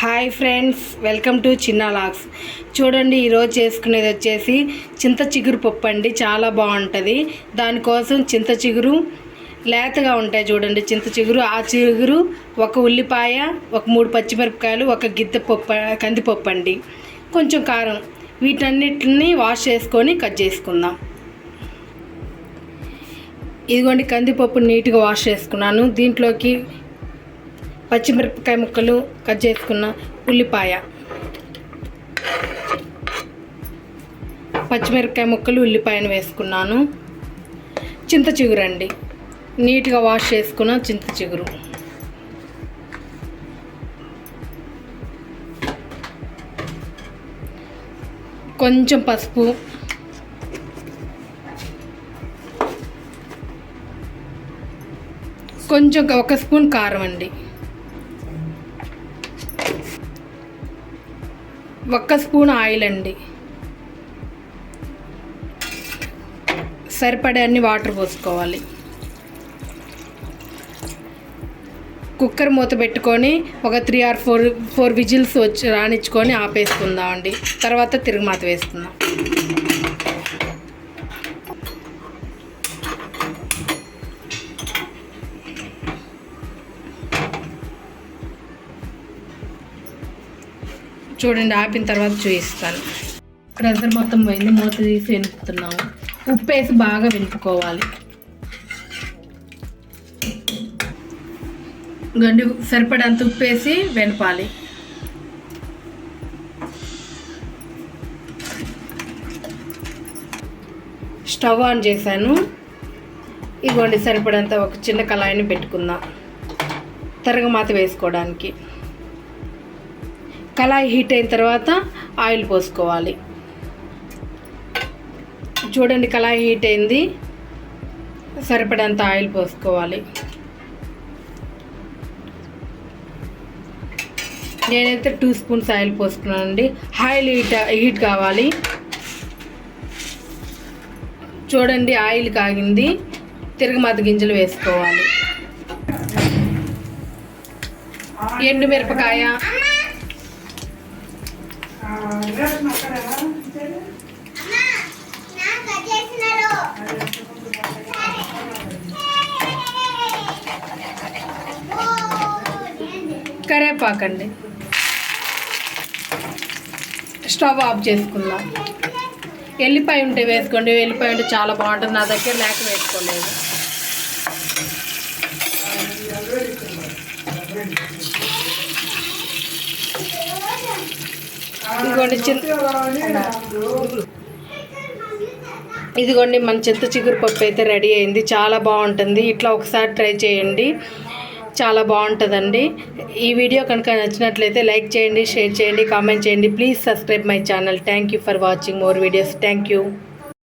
Hi friends welcome to చిన్న లాక్స్. చూడండి ఈరోజు చేసుకునేది వచ్చేసి చింత చిగురు పప్పు అండి చాలా బాగుంటుంది. దానికోసం చింత చిగురు లేతగా ఉంటాయి చూడండి చింత చిగురు. ఆ చిగురు ఒక ఉల్లిపాయ ఒక మూడు పచ్చిమిరపకాయలు ఒక గిద్ద పప్పు కందిపప్పు అండి. కొంచెం కారం. వీటన్నిటిని వాష్ చేసుకొని కట్ చేసుకుందాం. ఇదిగోండి కందిపప్పు నీట్గా వాష్ చేసుకున్నాను. దీంట్లోకి పచ్చిమిరపకాయ ముక్కలు కట్ చేసుకున్న ఉల్లిపాయ. పచ్చిమిరపకాయ ముక్కలు ఉల్లిపాయను వేసుకున్నాను. చింత చిగురు అండి. నీట్గా వాష్ చేసుకున్న చింత చిగురు. కొంచెం పసుపు. కొంచెం ఒక స్పూన్ కారం అండి. ఒక్క స్పూన్ ఆయిల్ అండి. సరిపడే అన్ని వాటర్ పోసుకోవాలి. కుక్కర్ మూత పెట్టుకొని ఒక three or four four whistles వచ్చి రాణించుకొని ఆపేసుకుందాం అండి తర్వాత తిరుగుమాత వేసుకుందాం చూడండి ఆపిన తర్వాత చూపిస్తాను. ప్రెషర్ మొత్తం పోయింది మూత తీసి వెనుపుతున్నాము ఉప్పు వేసి బాగా వెనుపుకోవాలి గండి సరిపడంత ఉప్పు వేసి వెనపాలి. స్టవ్ ఆన్ చేశాను. ఇదిగోండి సరిపడంత ఒక చిన్న కళాయిని పెట్టుకుందాం. తరగమాత వేసుకోవడానికి. కళాయి హీట్ అయిన తర్వాత ఆయిల్ పోసుకోవాలి. చూడండి కళాయి హీట్ అయింది. సరిపడంత ఆయిల్ పోసుకోవాలి. నేనైతే టూ స్పూన్స్ ఆయిల్ పోసుకున్నానండి. ఆయిల్ హీట్ హీట్ కావాలి. చూడండి ఆయిల్ కాగింది. తిరగమాత గింజలు వేసుకోవాలి. ఎండు మిరపకాయ కరేపాకండి. స్టవ్ ఆఫ్ చేసుకుందాం. ఎల్లిపాయ ఉంటే వేసుకోండి. ఎల్లిపాయ ఉంటే చాలా బాగుంటుంది. నా దగ్గర లేక వేసుకోలేదు. ఇదిగోండి చింత ఇదిగోండి మన చింత చిగురు పప్పు అయితే రెడీ అయింది. చాలా బాగుంటుంది. ఇట్లా ఒకసారి ట్రై చేయండి. చాలా బాగుంటుందండి. ఈ వీడియో కనుక నచ్చినట్లయితే లైక్ చేయండి షేర్ చేయండి కామెంట్ చేయండి. Please subscribe my channel. Thank you for watching more videos. Thank you.